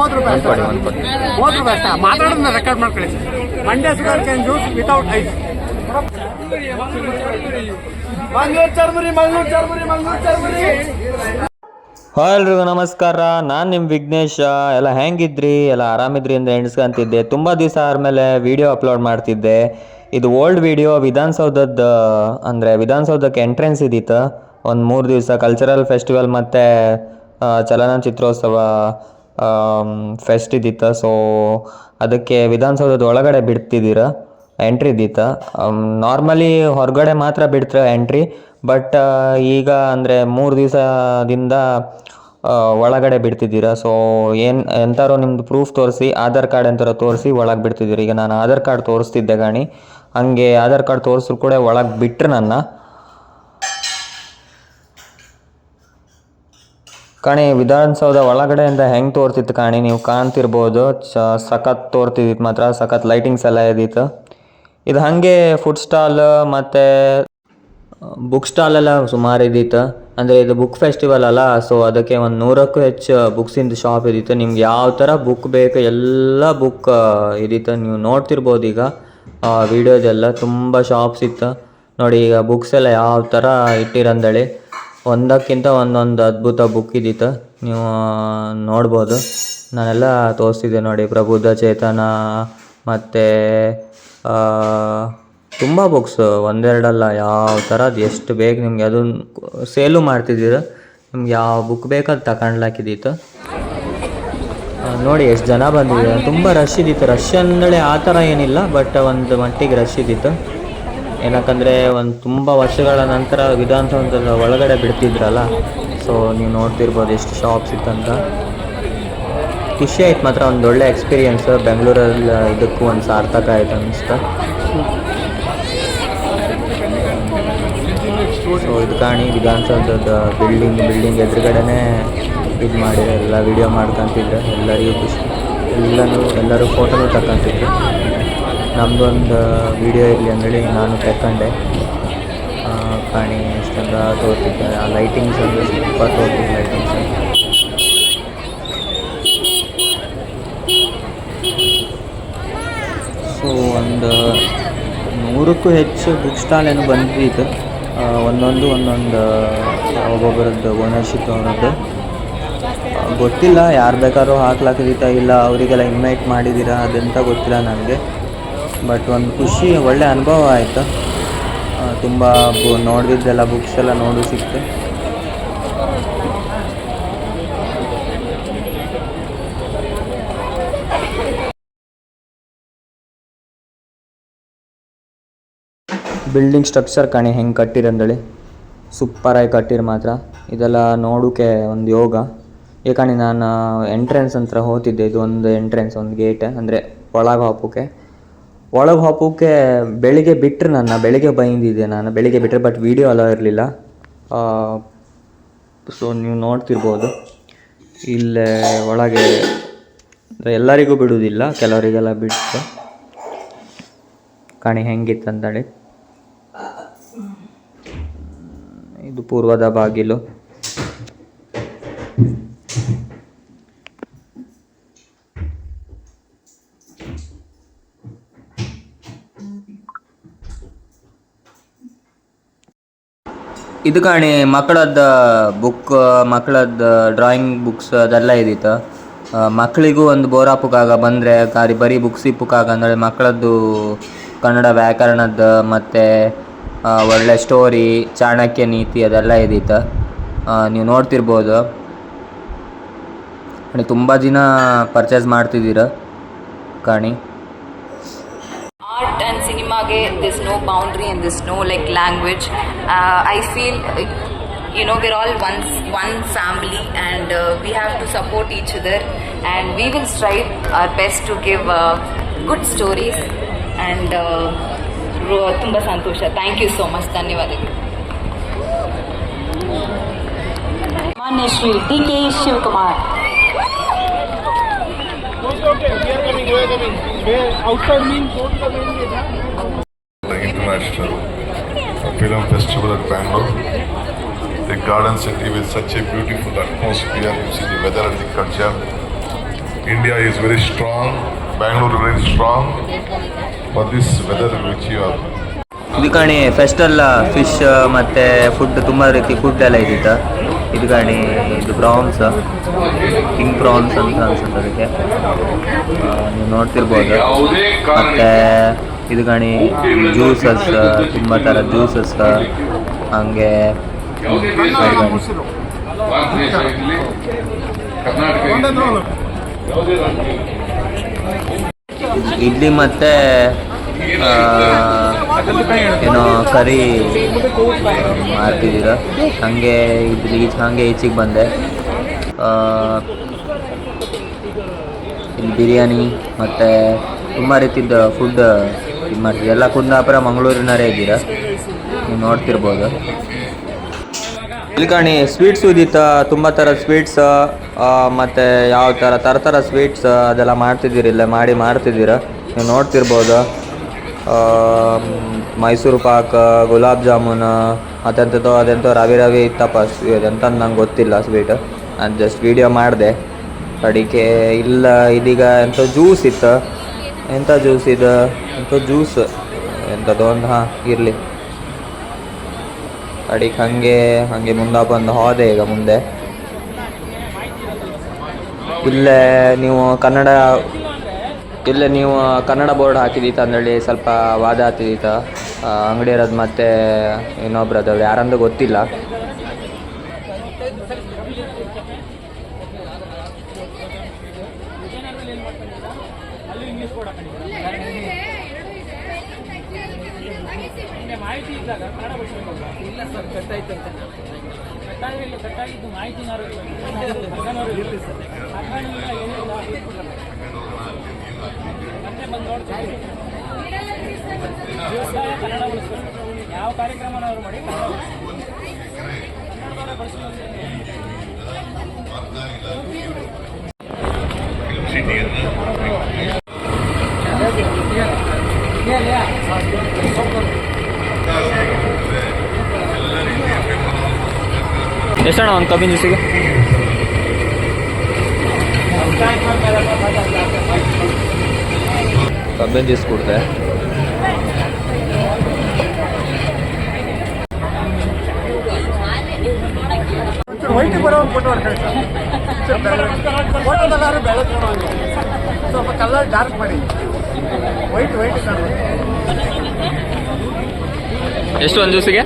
ಮೂವತ್ತು ರೂಪಾಯಿ ಮೂವತ್ತು ರೂಪಾಯಿ ಅಷ್ಟೇ. ಮಾತಾಡೋದನ್ನ ರೆಕಾರ್ಡ್ ಮಾಡ್ಕೊಳ್ಳಿ. Sir Mandya sugar cane juice without ice Mangaluru hi ಎಲ್ರಿಗೂ ನಮಸ್ಕಾರ. ನಾನು ನಿಮ್ಮ ವಿಘ್ನೇಶ. ಎಲ್ಲ ಹೆಂಗಿದ್ರಿ? ಎಲ್ಲ ಆರಾಮಿದ್ರಿ ಅಂತ ಎಣಿಸ್ಕೊಂತಿದ್ದೆ. ತುಂಬ ದಿವಸ ಆದಮೇಲೆ ವಿಡಿಯೋ ಅಪ್ಲೋಡ್ ಮಾಡ್ತಿದ್ದೆ. ಇದು ಓಲ್ಡ್ ವಿಡಿಯೋ ವಿಧಾನಸೌಧದ ಅಂದರೆ ವಿಧಾನಸೌಧಕ್ಕೆ ಎಂಟ್ರೆನ್ಸ್ ಇದ್ದಿತ್ತು ಒಂದು ಮೂರು ದಿವಸ ಕಲ್ಚರಲ್ ಫೆಸ್ಟಿವಲ್ ಮತ್ತು ಚಲನಚಿತ್ರೋತ್ಸವ ಫೆಸ್ಟ್ ಇದ್ದಿತ್ತ ಸೊ ಅದಕ್ಕೆ ವಿಧಾನಸೌಧದ ಒಳಗಡೆ ಬಿಡ್ತಿದ್ದೀರಾ? ಎಂಟ್ರಿ ಇದ್ದಿತ್ತ ನಾರ್ಮಲಿ ಹೊರಗಡೆ ಮಾತ್ರ ಬಿಡ್ತಾರೆ ಎಂಟ್ರಿ ಬಟ್ ಈಗ ಅಂದರೆ ಮೂರು ದಿವಸದಿಂದ ಒಳಗಡೆ ಬಿಡ್ತಿದ್ದೀರಾ? ಸೊ ಏನು, ಎಂತಾರೋ ನಿಮ್ಮದು ಪ್ರೂಫ್ ತೋರಿಸಿ ಆಧಾರ್ ಕಾರ್ಡ್ ಎಂಥಾರೋ ತೋರಿಸಿ ಒಳಗೆ ಬಿಡ್ತಿದ್ದೀರಿ? ಈಗ ನಾನು ಆಧಾರ್ ಕಾರ್ಡ್ ತೋರಿಸ್ತಿದ್ದೆ ಗಾಣಿ, ಹಂಗೆ ಆಧಾರ್ ಕಾರ್ಡ್ ತೋರಿಸ್ರು ಕೂಡ ಒಳಗೆ ಬಿಟ್ರು ನನ್ನ. ಕಾಣಿ, ವಿಧಾನಸೌಧ ಒಳಗಡೆಯಿಂದ ಹೆಂಗೆ ತೋರ್ತಿತ್ತು ಕಾಣಿ? ನೀವು ಕಾಣ್ತಿರ್ಬೋದು. ಚ, ಸಖತ್ ತೋರ್ತಿದ್ದಿತ್ತು ಮಾತ್ರ, ಸಖತ್ ಲೈಟಿಂಗ್ಸ್ ಎಲ್ಲ ಇದ್ದಿತ್ತು ಇದು ಹಾಗೆ ಫುಡ್ ಸ್ಟಾಲ್ ಮತ್ತು ಬುಕ್ ಸ್ಟಾಲ್ ಎಲ್ಲ ಸುಮಾರು ಇದ್ದಿತ್ತು ಅಂದರೆ ಇದು ಬುಕ್ ಫೆಸ್ಟಿವಲ್ ಅಲ್ಲ ಸೊ ಅದಕ್ಕೆ ಒಂದು ನೂರಕ್ಕೂ ಹೆಚ್ಚು ಬುಕ್ಸಿಂದು ಶಾಪ್ ಇದ್ದಿತ್ತು ನಿಮ್ಗೆ ಯಾವ ಥರ ಬುಕ್ ಬೇಕು, ಎಲ್ಲ ಬುಕ್ ಇದ್ದಿತ್ತು ನೀವು ನೋಡ್ತಿರ್ಬೋದು ಈಗ ವಿಡಿಯೋದೆಲ್ಲ ತುಂಬ ಶಾಪ್ಸ್ ಇತ್ತು. ನೋಡಿ ಈಗ ಬುಕ್ಸ್ ಎಲ್ಲ ಯಾವ ಥರ ಇಟ್ಟಿರಂದೇಳಿ ಒಂದಕ್ಕಿಂತ ಒಂದೊಂದು ಅದ್ಭುತ ಬುಕ್ ಇದ್ದಿತ್ತು ನೀವು ನೋಡ್ಬೋದು. ನಾನೆಲ್ಲ ತೋರಿಸ್ತಿದ್ದೆ ನೋಡಿ. ಪ್ರಬುದ್ಧ ಚೇತನ ಮತ್ತು ತುಂಬ ಬುಕ್ಸ್ ಒಂದೆರಡಲ್ಲ ಯಾವ ಥರದ್ದು ಎಷ್ಟು ಬೇಕು ನಿಮಗೆ ಅದನ್ನು ಸೇಲು ಮಾಡ್ತಿದ್ದೀರ. ನಿಮ್ಗೆ ಯಾವ ಬುಕ್ ಬೇಕಾದ ತಗೊಂಡ್ಲಾಕಿದ್ದಿತ್ತು ಆ, ನೋಡಿ ಎಷ್ಟು ಜನ ಬಂದಿದ್ದೀರ. ತುಂಬ ರಶ್ ಇದ್ದಿತ್ತು ರಶ್ ಅಂದರೆ ಆ ಥರ ಏನಿಲ್ಲ ಬಟ್ ಒಂದು ಮಟ್ಟಿಗೆ ರಶ್ ಇದ್ದಿತ್ತು ಏನಕ್ಕಂದರೆ ಒಂದು ತುಂಬ ವರ್ಷಗಳ ನಂತರ ವಿಧಾನಸೌಧದ ಒಳಗಡೆ ಬಿಡ್ತಿದ್ರಲ್ಲ ಸೊ ನೀವು ನೋಡ್ತಿರ್ಬೋದು ಎಷ್ಟು ಶಾಪ್ಸ್ ಇತ್ತಂತ. ಖುಷಿ ಆಯ್ತು ಮಾತ್ರ, ಒಂದು ಒಳ್ಳೆ ಎಕ್ಸ್ಪೀರಿಯೆನ್ಸ್ ಬೆಂಗಳೂರಲ್ಲಿ ಇದಕ್ಕೂ ಒಂದು ಸಾರ್ಥಕ ಆಯ್ತು ಅನಿಸ್ತು ಸೊ ಇದು ಕಾಣಿ ವಿಧಾನಸೌಧದ ಬಿಲ್ಡಿಂಗ್ ಬಿಲ್ಡಿಂಗ್ ಎದುರುಗಡೆನೇ ಇದು ಮಾಡಿ ಎಲ್ಲ ವಿಡಿಯೋ ಮಾಡ್ಕೊತಿದ್ರೆ. ಎಲ್ಲರಿಗೂ ಖುಷಿ. ಎಲ್ಲನೂ, ಎಲ್ಲರೂ ಫೋಟೋನು ತಗೊಂತಿದ್ರು. ನಮ್ಮದೊಂದು ವಿಡಿಯೋ ಇರಲಿ ಅಂದೇಳಿ ನಾನು ಆ, ಕಾಣಿ ಎಷ್ಟೆಲ್ಲ ತೋರ್ತಿದ್ದೆ ಆ ಲೈಟಿಂಗ್ಸ್ ಅಂದರೆ ಸ್ವಲ್ಪ ತೋರ್ತಿದ್ದೆ ಲೈಟಿಂಗ್ಸ್ ಸೊ ಒಂದು ನೂರಕ್ಕೂ ಹೆಚ್ಚು ಬುಕ್ ಸ್ಟಾಲ್ ಏನು ಬಂದಿತ್ತು ಒಂದೊಂದು ಒಂದೊಂದು ಒಬ್ಬೊಬ್ಬರದ್ದು ಓನರ್ಶಿಪ್ ಅವನದ್ದು ಗೊತ್ತಿಲ್ಲ ಯಾರು ಬೇಕಾದ್ರೂ ಹಾಕ್ಲಾಕಿದಿತ್ತ ಇಲ್ಲ ಅವರಿಗೆಲ್ಲ ಇನ್ವೈಟ್ ಮಾಡಿದ್ದೀರಾ ಅದಂತ ಗೊತ್ತಿಲ್ಲ ನನಗೆ. ಬಟ್ ಒಂದು ಖುಷಿ, ಒಳ್ಳೆ ಅನುಭವ ಆಯಿತು. ತುಂಬ ಬು ನೋಡಿದ್ದೆಲ್ಲ ಬುಕ್ಸ್ ಎಲ್ಲ ನೋಡು ಸಿಕ್ತು. ಬಿಲ್ಡಿಂಗ್ ಸ್ಟ್ರಕ್ಚರ್ ಕಾಣಿ, ಹೆಂಗೆ ಕಟ್ಟಿರಂದಳಿ? ಸೂಪರಾಗಿ ಕಟ್ಟಿರ ಮಾತ್ರ. ಇದೆಲ್ಲ ನೋಡೋಕೆ ಒಂದು ಯೋಗ. ಏಕಾಣಿ ನಾನು ಎಂಟ್ರೆನ್ಸ್ ಹತ್ರ ಹೋಗ್ತಿದ್ದೆ ಇದು ಒಂದು ಎಂಟ್ರೆನ್ಸ್ ಒಂದು ಗೇಟ್ ಅಂದರೆ ಒಳಗೆ ಹಾಕೋಕೆ ಒಳಗೆ ಹೋಗೋಕೆ ಬೆಳಿಗ್ಗೆ ಬಿಟ್ಟರೆ ನನ್ನ, ಬೆಳಿಗ್ಗೆ ಬೈಂದಿದ್ದೆ ನಾನು, ಬೆಳಿಗ್ಗೆ ಬಿಟ್ಟರೆ ಬಟ್ ವೀಡಿಯೋ ಅಲೋ ಇರಲಿಲ್ಲ. ಸೊ ನೀವು ನೋಡ್ತಿರ್ಬೋದು. ಇಲ್ಲೇ ಒಳಗೆ ಎಲ್ಲರಿಗೂ ಬಿಡುವುದಿಲ್ಲ, ಕೆಲವರಿಗೆಲ್ಲ ಬಿಟ್ಟು. ಕಣಿ ಹೆಂಗಿತ್ತಂತೇಳಿ ಇದು ಪೂರ್ವದ ಬಾಗಿಲು. ಇದು ಕಾಣಿ ಮಕ್ಕಳದ್ದು ಬುಕ್ ಮಕ್ಕಳದ್ದು ಡ್ರಾಯಿಂಗ್ ಬುಕ್ಸ್ ಅದೆಲ್ಲ ಇದ್ದಿತ್ತು ಮಕ್ಕಳಿಗೂ ಒಂದು ಬೋರಾಪುಕಾಗ ಬಂದರೆ, ಕಾರಿ ಬರೀ ಬುಕ್ಸ್ ಇಪ್ಪುಕಾಗ ಅಂದರೆ ಮಕ್ಕಳದ್ದು ಕನ್ನಡ ವ್ಯಾಕರಣದ್ದು ಮತ್ತು ಒಳ್ಳೆ ಸ್ಟೋರಿ ಚಾಣಕ್ಯ ನೀತಿ ಅದೆಲ್ಲ ಇದ್ದಿತ್ತು ನೀವು ನೋಡ್ತಿರ್ಬೋದು. ನೀವು ತುಂಬ ದಿನ ಪರ್ಚೇಸ್ ಮಾಡ್ತಿದ್ದೀರ ಕಾಣಿ. there's no boundary and there's no like language uh, i feel uh, you know we're all one one family and uh, we have to support each other and we will strive our best to give uh, good stories and uh, ro- ತುಂಬಾ ಸಂತೋಷ thank you so much ಧನ್ಯವಾದಗಳು ಮಾನ್ಯ Shri D K Shivakumar outside mean goat mean The International Film Festival at Bangalore. The garden city with such a beautiful atmosphere, you see the weather and the culture. India is very strong. Bangalore very strong. For this weather which you are ಇದು ಕಾಣಿ ಫೆಸ್ಟಲ್ಲ fish ಮತ್ತು food ತುಂಬ ರೀತಿ food ಎಲ್ಲ ಇದು ಕಾಣಿ ಇದು France king France ಅಂತ ಅನ್ಸುತ್ತೆ ಅದಕ್ಕೆ ನೀವು ನೋಡ್ತಿರ್ಬೋದು ಮತ್ತು ಇದು ಕಾಣಿ ಜ್ಯೂಸಸ್ ತುಂಬ ಥರ ಜ್ಯೂಸಸ್ ಹಂಗೆ. ಇಡ್ಲಿ ಮತ್ತೆ ಏನೋ ಕರಿ ಮಾಡ್ತಿದ್ದೀರ? ಹಂಗೆ ಇಡ್ಲಿ ಹಂಗೆ ಹಾಗೆ ಈಚೆಗೆ ಬಂದೆ. ಇಲ್ಲಿ ಬಿರಿಯಾನಿ ಮತ್ತು ತುಂಬ ರೀತಿದ ಫುಡ್ ಮಾಡ್ತೀವಿ ಎಲ್ಲ ಕುಂದಾಪುರ, ಮಂಗಳೂರಿನವರೇ ಇದ್ದೀರಾ? ನೀವು ನೋಡ್ತಿರ್ಬೋದು. ಇಲ್ಲಿ ಕಾಣಿ ಸ್ವೀಟ್ಸು ಇದ್ದಿತ್ತ ತುಂಬ ಥರ ಸ್ವೀಟ್ಸ್ ಮತ್ತು ಯಾವ ಥರ ಥರ ಥರ ಸ್ವೀಟ್ಸ್ ಅದೆಲ್ಲ ಮಾಡ್ತಿದ್ದೀರಿ, ಇಲ್ಲ ಮಾಡಿ ಮಾಡ್ತಿದ್ದೀರ? ನೀವು ನೋಡ್ತಿರ್ಬೋದು. ಮೈಸೂರು ಪಾಕ್, ಗುಲಾಬ್ ಜಾಮೂನ್ ಮತ್ತೆಂಥದ್ದು ಅದೆಂಥೋ ರವಿ ರವಿ ಇತ್ತಪ್ಪ ಅದೆಂತ ನಂಗೆ ಗೊತ್ತಿಲ್ಲ ಸ್ವೀಟ್ ನಾನು ಜಸ್ಟ್ ವೀಡಿಯೋ ಮಾಡಿದೆ. ಅಡಿಕೆ ಇಲ್ಲ, ಇದೀಗ ಎಂಥ ಜ್ಯೂಸ್ ಇತ್ತು. ಎಂಥ ಜ್ಯೂಸ್ ಇದು? ಎಂಥ ಜ್ಯೂಸ್ ಎಂಥದ್ದು ಒಂದು ಹಾಂ ಇರಲಿ ಅಡಿಗೆ ಹಾಗೆ ಹಾಗೆ ಮುಂದೆ ಬಂದು ಹೋದೆ ಈಗ ಮುಂದೆ. ಇಲ್ಲೇ ನೀವು ಕನ್ನಡ, ಇಲ್ಲೇ ನೀವು ಕನ್ನಡ ಬೋರ್ಡ್ ಹಾಕಿದೀತ ಅಂದೇಳಿ ಸ್ವಲ್ಪ ವಾದ ಹಾಕಿದೀತ. ಅಂಗಡಿ ಇರೋದು ಮತ್ತೆ ಇನ್ನೊಬ್ರದ್ದು ಯಾರಂದು ಗೊತ್ತಿಲ್ಲ. ಎಷ್ಟಣ್ಣ ಒಂದು ಕಬ್ಬಿನ ಜ್ಯೂಸಿಗೆ? ಕಬ್ಬಿನ ಜ್ಯೂಸ್ ಕೊಡ್ತೆ ಒಂಚೂರು ವೈಟ್ ಬರೋ ಒಂದು ಫೋಟೋ ಹೊಡ್ಕೊಳ್ಳಿ ಸರ್ ಜ್ಯೂಸ್ ಕುಡಿದೆ ಸ್ವಲ್ಪ ಕಲರ್ ಡಾರ್ಕ್ ಮಾಡಿ. ವೈಟ್ ವೈಟ್ ಎಷ್ಟು ಒಂದು ಜ್ಯೂಸಿಗೆ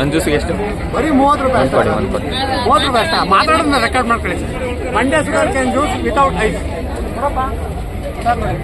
ಒಂದು ಜ್ಯೂಸಿಗೆ ಎಷ್ಟು? ಬರೀ ಮೂವತ್ತು ರೂಪಾಯಿ ಕೊಡಿ ಒಂದು ಕೊಡಿ. ಮೂವತ್ತು ರೂಪಾಯಿ ಅಷ್ಟ. ಮಾತಾಡೋದನ್ನ ರೆಕಾರ್ಡ್ ಮಾಡ್ಕೊಳ್ಳಿ. Sir Mandya sugar cane juice without ice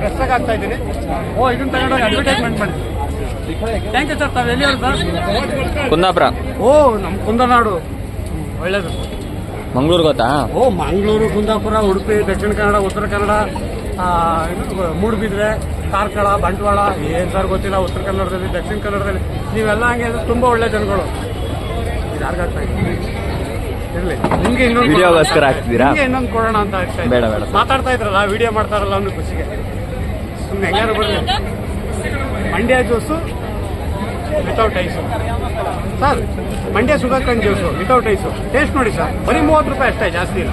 ಫ್ರೆಶ್ಶಾಗಿ ಆಗ್ತಾ ಇದ್ದೀನಿ. ಓ ಇದನ್ನ ತಗೊಂಡೋಗಿ ಅಡ್ವರ್ಟೈಸ್ಮೆಂಟ್ ಮಾಡಿ. ಥ್ಯಾಂಕ್ ಯು ಸರ್ ತಾವು ಎಲ್ಲಿ ಸರ್ ಕುಂದಾಪುರ. ಓ ನಮ್ಮ ಕುಂದನಾಡು. ಒಳ್ಳೇದು. ಮಂಗಳೂರು ಗೊತ್ತಾ? ಓ ಮಂಗಳೂರು ಕುಂದಾಪುರ ಉಡುಪಿ ದಕ್ಷಿಣ ಕನ್ನಡ ಉತ್ತರ ಕನ್ನಡ ಮೂಡುಬಿದ್ರೆ ಕಾರ್ಕಳ ಬಂಟ್ವಾಳ ಏನು ಸರ್ ಗೊತ್ತಿಲ್ಲ ಉತ್ತರ ಕನ್ನಡದಲ್ಲಿ ದಕ್ಷಿಣ ಕನ್ನಡದಲ್ಲಿ ನೀವೆಲ್ಲ ಹಂಗೆ ತುಂಬಾ ಒಳ್ಳೆ ಜನಗಳು. ಇದು ಯಾರಿಗಾಗ್ತಾ ಇದೆ? ನಿಮಗೆ ಇನ್ನೊಂದು ವಿಡಿಯೋಗೋಸ್ಕರ ಹಾಕ್ತಿದ್ದೀರಾ? ನಿಮ್ಗೆ ಇನ್ನೊಂದು ಕೊಡೋಣ ಅಂತ ಆಗ್ತಾ. ಬೇಡ, ಬೇಡ. ಮಾತಾಡ್ತಾ ಇದ್ರಲ್ಲ ವಿಡಿಯೋ ಮಾಡ್ತಾರಲ್ಲ ಅನ್ನೋ ಖುಷಿಗೆ. ಸುಮ್ಮನೆ ಹೆಂಗಾರು ಬರಲಿ. Mandya juice without ice sir Mandya cane juice without ice taste ನೋಡಿ ಸರ್. ಬರೀ ಮೂವತ್ತು ರೂಪಾಯಿ ಅಷ್ಟೇ ಜಾಸ್ತಿ ಇಲ್ಲ.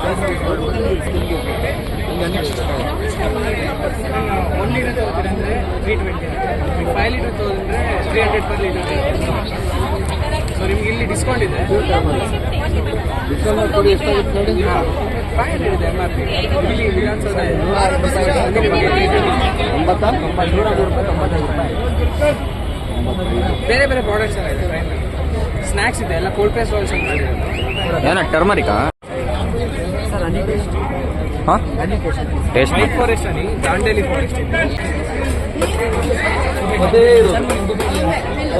ಬೇರೆ ಬೇರೆ ಪ್ರಾಡಕ್ಟ್ಸ್ ಎಲ್ಲ ಇದೆ ಸ್ನ್ಯಾಕ್ಸ್ ಇದೆ ಎಲ್ಲ ಕೋಲ್ಡ್ ಅಂತ ಮಾಡಿರೋದು ಏನ ಟರ್ಮರಿಕಾ ಹಾಂ? Taste white forest Dandeli forest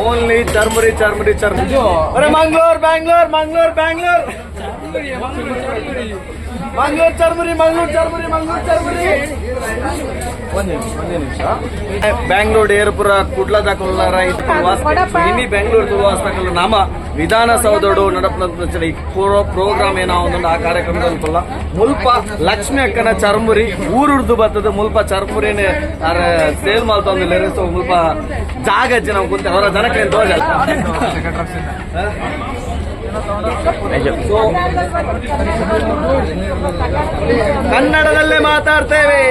only ಚರ್ಮರಿ ಚರ್ಮರಿ ಚರ್ಮರಿ ಅರೆ ಮಂಗ್ಳೂರ್ ಬ್ಯಾಂಗ್ಳೂರ್ ಮಂಗ್ಳೂರ್ ಬ್ಯಾಂಗ್ಳೂರ್ ಮಂಗಳೂರು ಚರ್ಮುರಿ. ಮಂಗಳೂರು ಚರ್ಮುರಿ ಮಂಗಳೂರು ಚರ್ಮುರಿ ಒಂದೇ ಒಂದೇ ನಿಮಿಷ. ಬ್ಯಾಂಗ್ಳೂರ್ ಏರ್ಪುರ ಕುಡ್ಲದ ಕೊಲ್ಲಾರ ಇನ್ನಿ ಬೆಂಗಳೂರು ತುಳುವಾಸ್ತಕಲ್ಲ ನಾಮ ವಿಧಾನಸೌಧಡು ನಡಪನ ಈ ಪ್ರೋಗ್ರಾಮ್ ಏನೋ ಒಂದು ಆ ಕಾರ್ಯಕ್ರಮದಲ್ಲಿ ಮುಲ್ಪ ಲಕ್ಷ್ಮಿ ಅಕ್ಕನ ಚರ್ಮುರಿ ಊರುಡ್ದು ಬರ್ತದ. ಮುಲ್ಪ ಚರ್ಮುರಿನೇ ಸೇಲ್ ಮಾಡ್ತಂದಿಲ್ಲ ಸೊ ಮುಲ್ಪ ಜಾಗ ಜನ ನಾವು ಕುಂತ. ಅವರ ಜನಕ್ಕೆ ತೋಜಲ್ಲ ಕನ್ನಡದಲ್ಲೇ ಮಾತಾಡ್ತೇವೆ.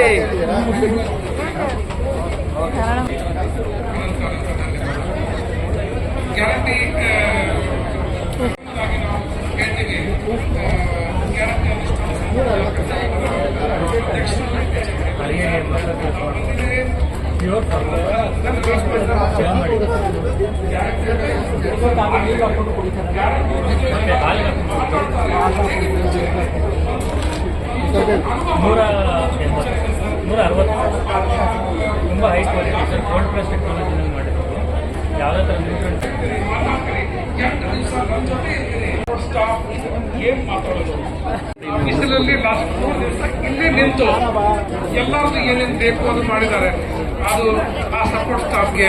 ನೂರ ನೂರ ಅರವತ್ತು ತುಂಬ high quality sir gold plus ಮಾಡಿರೋದು ಯಾವುದೇ ಥರ ಬಿಸಿಲಲ್ಲಿ ಲಾಸ್ಟ್ ಮೂರು ದಿವಸ ಇಲ್ಲೇ ನಿಂತು ಎಲ್ಲರಿಗೂ ಏನೇನು ಬೇಕು ಅದು ಮಾಡಿದ್ದಾರೆ. ಅದು ಆ ಸಪೋರ್ಟ್ ಸ್ಟಾಫ್ಗೆ